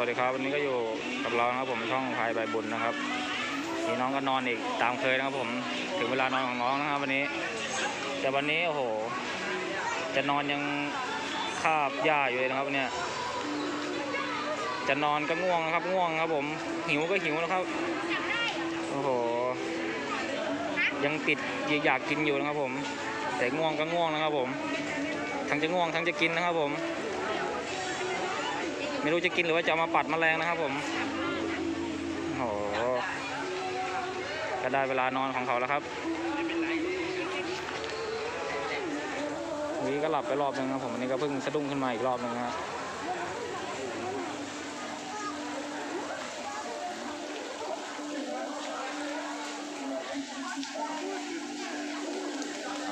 วัสดีครับวันนี้ก็อยู่กับเรานะครับผมช่องพายใบบุญนะครับนี่น้องก็นอนอีกตามเคยนะครับผมถึงเวลานอนของน้องนะครับวันนี้ แต่วันนี้โอ้โห จะนอนยังคาบหญ้าอยู่เลยนะครับเนี่ยจะนอนก็ง่วงนะครับง่วงครับ ผมหิวก็หิวนะครับโอ้โหยังติดอยากกินอยู่นะครับผม แต่ง่วงก็ง่วงนะครับผม ทั้งจะง่วงทั้งจะกินนะครับผม ไม่รู้จะกินหรือว่าจะเอามาปัดแมลงนะครับผมโอ้โหก็ได้เวลานอนของเขาแล้วครับวันนี้ก็หลับไปรอบนึงครับผมวันนี้ก็เพิ่งสะดุ้งขึ้นมาอีกรอบนึงนะฮะ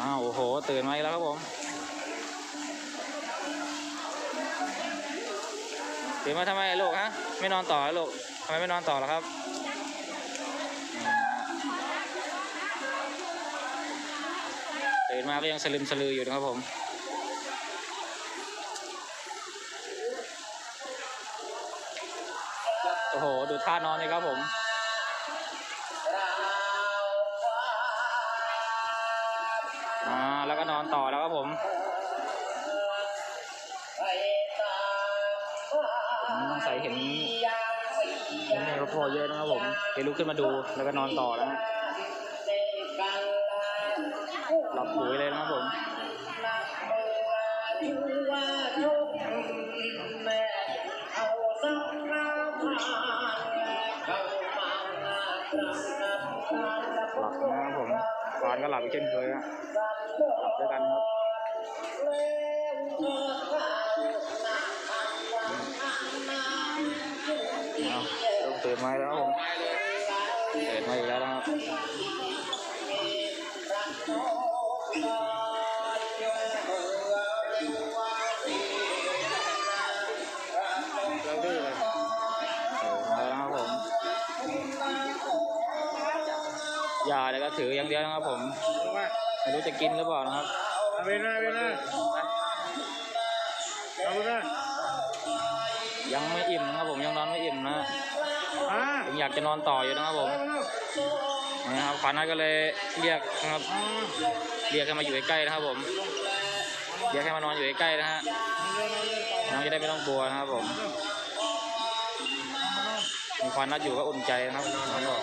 อ้าวโอ้โห ตื่นมาอีกแล้วครับผม ตื่นมาทำไมลูกฮะไม่นอนต่อเหรอลูกทำไมไม่นอนต่อล่ะครับตื่นมาก็ยังสลึมสลืออยู่นะครับผมโอ้โหดูท่านอนเลยครับผม เห็นแม่พ่อเยอะนะครับผมเดี๋ยวลุกขึ้นมาดูแล้วก็นอนต่อแล้วฮะหลับปุ๋ยเลยนะครับผมหลับนะครับผมฟานก็หลับอีกเช่นเคยฮะหลับด้วยกันครับเอา ลูกตื่นมาแล้วครับผมตื่นมาอีกแล้วนะครับเราดื้อเลยตื่นมาแล้วนะครับผมยาเนี่ยก็ถืออย่างเดียวนะครับผมไม่รู้จะกินหรือเปล่านะครับเอาไปเลยไปเลยเอาไปเลยยังไม่อิ่มนะครับผมยังนอนไม่อิ่มนะอ่า ยังอยากจะนอนต่ออยู่นะครับผมนะครับขวัญนัทก็เลยเรียกนะครับเรียกให้มาอยู่ใกล้ๆนะครับผมเรียกให้มานอนอยู่ใกล้ๆนะฮะน้องจะได้ไม่ต้องกลัวนะครับผมมีควันนัดอยู่ก็อุ่นใจนะครับน้องบอก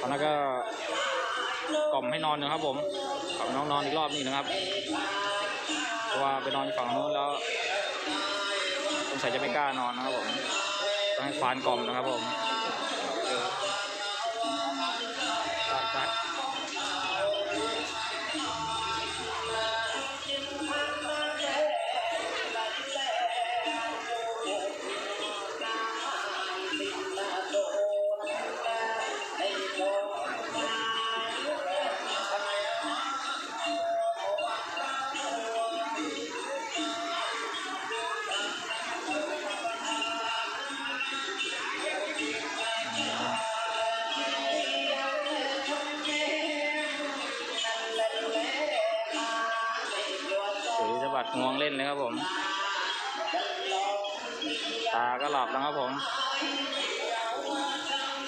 ตอนนั้นก็ กล่อมให้นอนนะครับ ผมกล่อมน้องนอนอีกรอบนึงนะครับเพราะว่าไปนอนฝั่งนู้นแล้วสงสัยจะไม่กล้านอนนะครับผมต้องให้ฟานกล่อมนะครับผม ตาก็หลับแล้วครับผม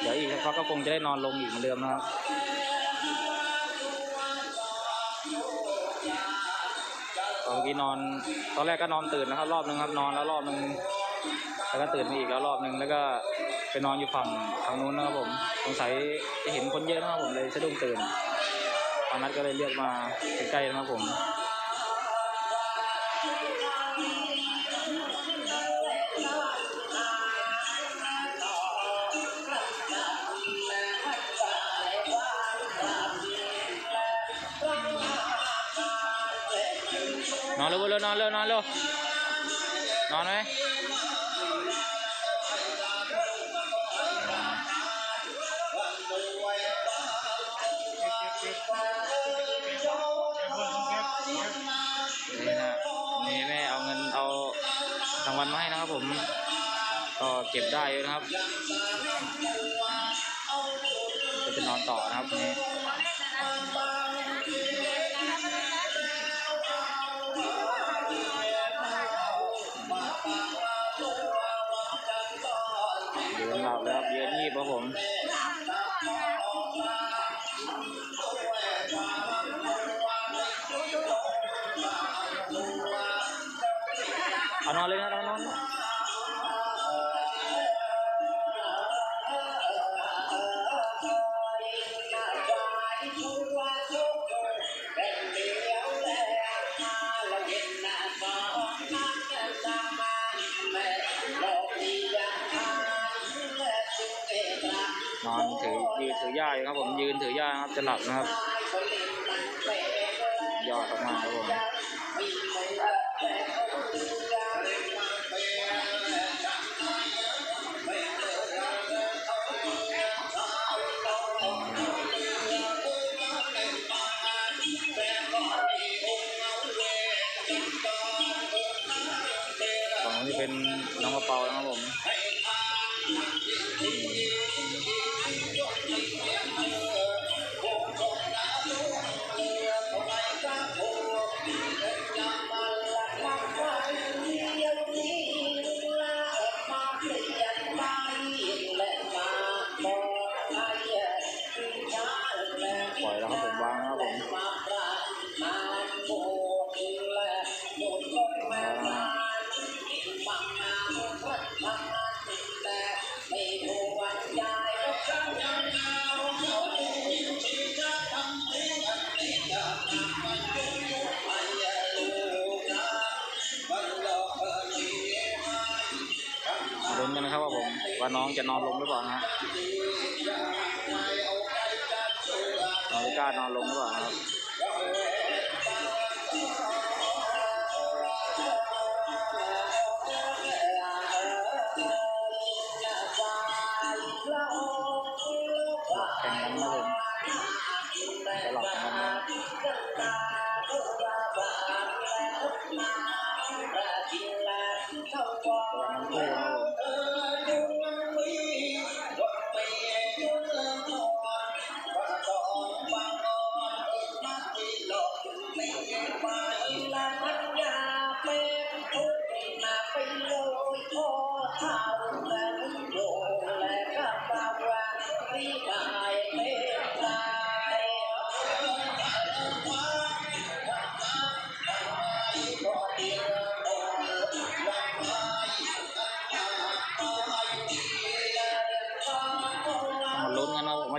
เดี๋ยวอีกสักพักก็คงจะได้นอนลงอีกเหมือนเดิมนะครับตอนเมื่อกี้นอน ตอนแรกก็นอนตื่นนะครับ รอบนึงครับ นอนแล้วรอบนึงแล้วก็ตื่นมาอีกแล้วรอบนึงแล้วก็ไปนอนอยู่ฝั่งทางนู้นนะครับผม สงสัยจะเห็นคนเยอะนะครับผมเลยสะดุ้งตื่นตอนนั้นก็เลยเรียกมาใกล้ๆนะครับผม นอนเร็วเร็วนอนเร็วนอนเร็วนอนไหมนี่นะนี่แม่เอาเงินเอารางวัลมาให้นะครับผม ก็เก็บได้อยู่นะครับต่อนะครับนี่ แล้วครับยืนงีบครับผมเอานอนเลยนะเอานอน นอนถือยืนถือหญ้าอยู่ครับผมยืนถือหญ้าครับจะหลับนะครับยอดออกมาครับผมฝั่งนี้เป็นน้องกระเป๋านะครับผม ว่าน้องจะนอนลงหรือเปล่านะฮะน้องกล้านอนลงหรือเปล่าครับ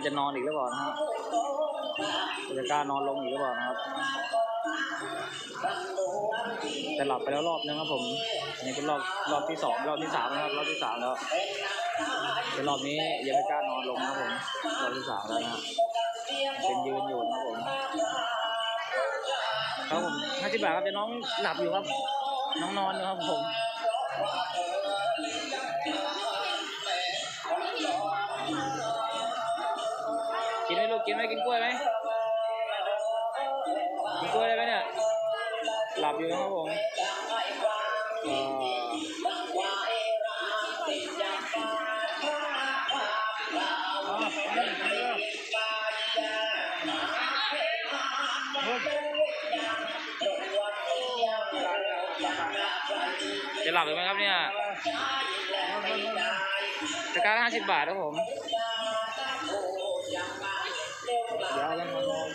จะนอนอีกหรือเปล่านะฮะจะกล้านอนลงอีกหรือเปล่านะครับจะหลับไปแล้วรอบนึงครับผมอันนี้เป็นรอบรอบที่สองรอบที่สามนะครับ รอบที่สามแล้วเป็นรอบนี้ยังไม่กล้านอนลงนะครับผมรอบที่สามแล้วนะเป็นยืนอยู่นะครับผมครับผมห้าสิบบาทครับเดี๋ยวน้องหลับอยู่ครับ น้องนอนอยู่ครับผม กินไหมลูกกินไหมกินกล้วยไหมกินกล้วยได้ไหมเนี่ยหลับอยู่นะครับผมจะหลับหรือไหมครับเนี่ยจะการห้าสิบบาทครับผม เดี๋ยวยังนอน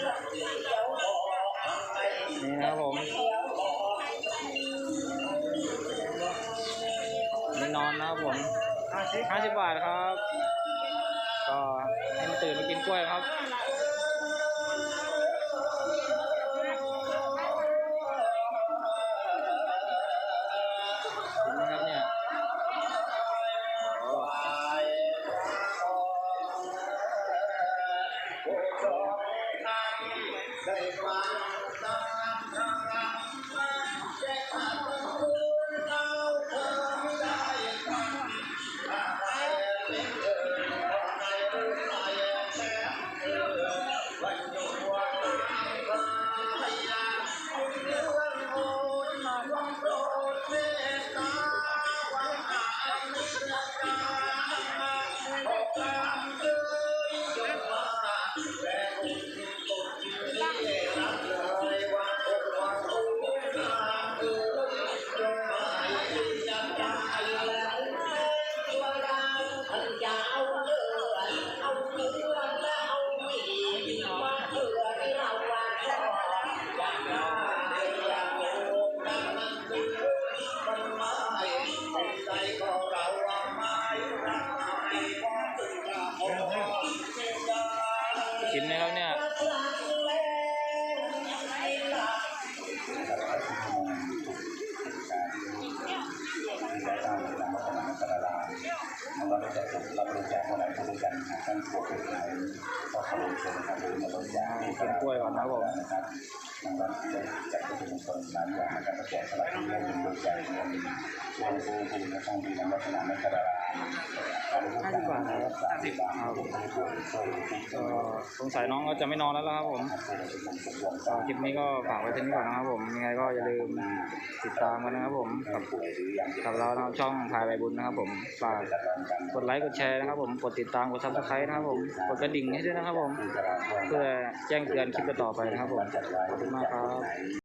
นี่นะครับผมนี่นอนนะครับผมห้าสิบบาทครับ ก็ให้มันตื่นมากินกล้วยครับ Thank you. เราได้แจกเราบริจาคเท่าไหนผู้บริการท่านผู้บริการก็ขอบคุณนครับหรือมาบริจาคเป็นกล้วยก่อนนะผมนะครับทางวัดจะจัดกผู้บริการสามอย่างนะครับแจกสลากที่ได้เป็นบริจาคเงินช่วยผู้ผู้และช่องดีนำลักษณะในกระดาษ การรู้จักนะครับสามสิบครับก็สงสัยน้องก็จะไม่นอนแล้วล่ะครับผมก็คลิปนี้ก็ฝากไว้ที่นี้ก่อนนะครับผมยังไงก็อย่าลืมติดตามกันนะครับผมกับป่วยหรับเราช่องพายใบบุญนะครับผมฝากกดไลค์กดแชร์นะครับผมกดติดตามกดซับสไครต์นะครับผมกดกระดิ่งให้ด้วยนะครับผมเพื่อแจ้งเตือนคลิปต่อไปนะครับผมขอบคุณมากครับ